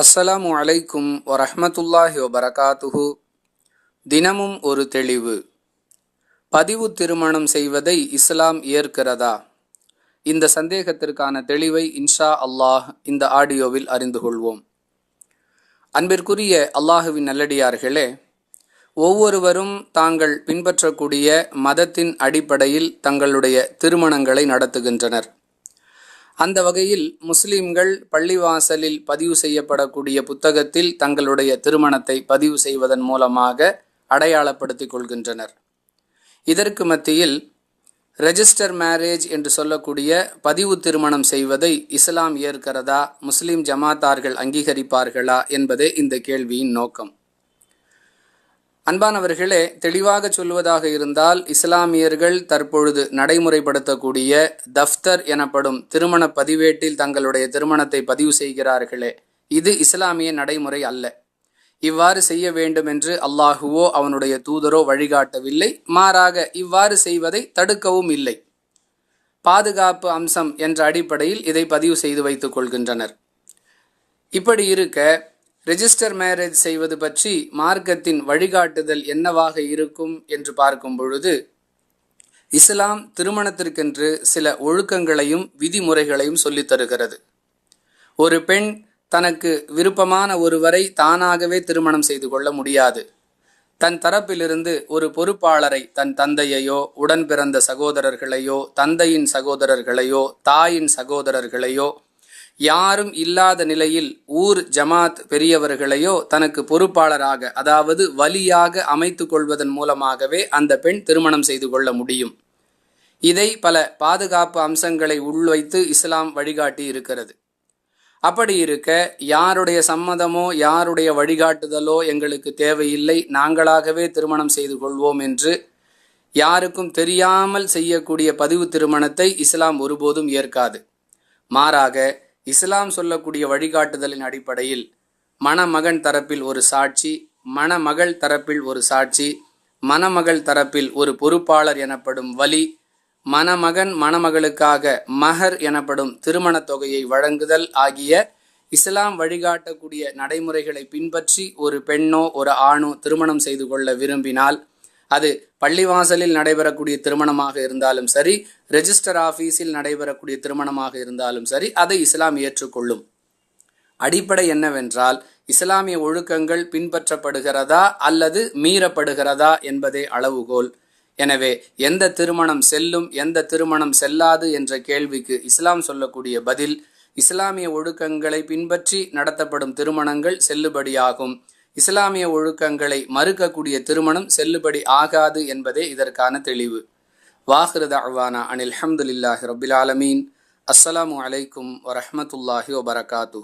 அஸ்ஸலாமு அலைக்கும் வரஹமத்துல்லாஹி வபரகாத்துஹு. தினமும் ஒரு தெளிவு. பதிவு திருமணம் செய்வதை இஸ்லாம் ஏற்கிறதா? இந்த சந்தேகத்திற்கான தெளிவை இன்ஷா அல்லாஹ் இந்த ஆடியோவில் அறிந்து கொள்வோம். அன்பிற்குரிய அல்லாஹுவின் நல்லடியார்களே ஒவ்வொருவரும் தாங்கள் பின்பற்றக்கூடிய மதத்தின் அடிப்படையில் தங்களுடைய திருமணங்களை நடத்துகின்றனர். அந்த வகையில் முஸ்லிம்கள் பள்ளிவாசலில் பதிவு செய்யப்படக்கூடிய புத்தகத்தில் தங்களுடைய திருமணத்தை பதிவு செய்வதன் மூலமாக அடையாளப்படுத்திக் கொள்கின்றனர். இதற்கு மத்தியில் ரெஜிஸ்டர் மேரேஜ் என்று சொல்லக்கூடிய பதிவு திருமணம் செய்வதை இஸ்லாம் ஏற்கிறதா முஸ்லிம் ஜமாத்தார்கள் அங்கீகரிப்பார்களா என்பதே இந்த கேள்வியின் நோக்கம். அன்பானவர்களே தெளிவாக சொல்வதாக இருந்தால் இஸ்லாமியர்கள் தற்பொழுது நடைமுறைப்படுத்தக்கூடிய தஃப்தர் எனப்படும் திருமண பதிவேட்டில் தங்களுடைய திருமணத்தை பதிவு செய்கிறார்களே இது இஸ்லாமிய நடைமுறை அல்ல. இவ்வாறு செய்ய வேண்டும் என்று அல்லாஹுவோ அவனுடைய தூதரோ வழிகாட்டவில்லை மாறாக இவ்வாறு செய்வதை தடுக்கவும் இல்லை. பாதுகாப்பு அம்சம் என்ற அடிப்படையில் இதை பதிவு செய்து வைத்துக் கொள்கின்றனர். இப்படி இருக்க ரெஜிஸ்டர் மேரேஜ் செய்வது பற்றி மார்க்கத்தின் வழிகாட்டுதல் என்னவாக இருக்கும் என்று பார்க்கும் பொழுது இஸ்லாம் திருமணத்திற்கென்று சில ஒழுக்கங்களையும் விதிமுறைகளையும் சொல்லித் தருகிறது. ஒரு பெண் தனக்கு விருப்பமான ஒருவரை தானாகவே திருமணம் செய்து கொள்ள முடியாது. தன் தரப்பிலிருந்து ஒரு பொறுப்பாளரை தன் தந்தையையோ உடன் பிறந்த சகோதரர்களையோ தந்தையின் சகோதரர்களையோ தாயின் சகோதரர்களையோ யாரும் இல்லாத நிலையில் ஊர் ஜமாத் பெரியவர்களையோ தனக்கு பொறுப்பாளராக அதாவது வலியாக அமைத்து கொள்வதன் மூலமாகவே அந்த பெண் திருமணம் செய்து கொள்ள முடியும். இதை பல பாதுகாப்பு அம்சங்களை உள்வைத்து இஸ்லாம் வழிகாட்டி இருக்கிறது. அப்படி இருக்க யாருடைய சம்மதமோ யாருடைய வழிகாட்டுதலோ எங்களுக்கு தேவையில்லை நாங்களாகவே திருமணம் செய்து கொள்வோம் என்று யாருக்கும் தெரியாமல் செய்யக்கூடிய பதிவு திருமணத்தை இஸ்லாம் ஒருபோதும் ஏற்காது. மாறாக இஸ்லாம் சொல்லக்கூடிய வழிகாட்டுதலின் அடிப்படையில் மணமகன் தரப்பில் ஒரு சாட்சி மணமகள் தரப்பில் ஒரு சாட்சி மணமகள் தரப்பில் ஒரு பொறுப்பாளர் எனப்படும் வலி மணமகன் மணமகளுக்காக மஹர் எனப்படும் திருமணத் தொகையை வழங்குதல் ஆகிய இஸ்லாம் வழிகாட்டக்கூடிய நடைமுறைகளை பின்பற்றி ஒரு பெண்ணோ ஒரு ஆணோ திருமணம் செய்து கொள்ள விரும்பினால் அது பள்ளிவாசலில் நடைபெறக்கூடிய திருமணமாக இருந்தாலும் சரி ரெஜிஸ்டர் ஆஃபீஸில் நடைபெறக்கூடிய திருமணமாக இருந்தாலும் சரி அதை இஸ்லாம் ஏற்றுக்கொள்ளும். அடிப்படை என்னவென்றால் இஸ்லாமிய ஒழுக்கங்கள் பின்பற்றப்படுகிறதா அல்லது மீறப்படுகிறதா என்பதே அளவுகோல். எனவே எந்த திருமணம் செல்லும் எந்த திருமணம் செல்லாது என்ற கேள்விக்கு இஸ்லாம் சொல்லக்கூடிய பதில் இஸ்லாமிய ஒழுக்கங்களை பின்பற்றி நடத்தப்படும் திருமணங்கள் செல்லுபடியாகும். இஸ்லாமிய ஒழுக்கங்களை மறுக்கக்கூடிய திருமணம் செல்லுபடி ஆகாது என்பதே இதற்கான தெளிவு. வாஹிரத அவானா அனில் அஹமதுல்லாஹி ரபில் ஆலமீன். அஸ்ஸலாமு அலைக்கும் வரஹமத்துல்லாஹி வபரகாத்துஹு.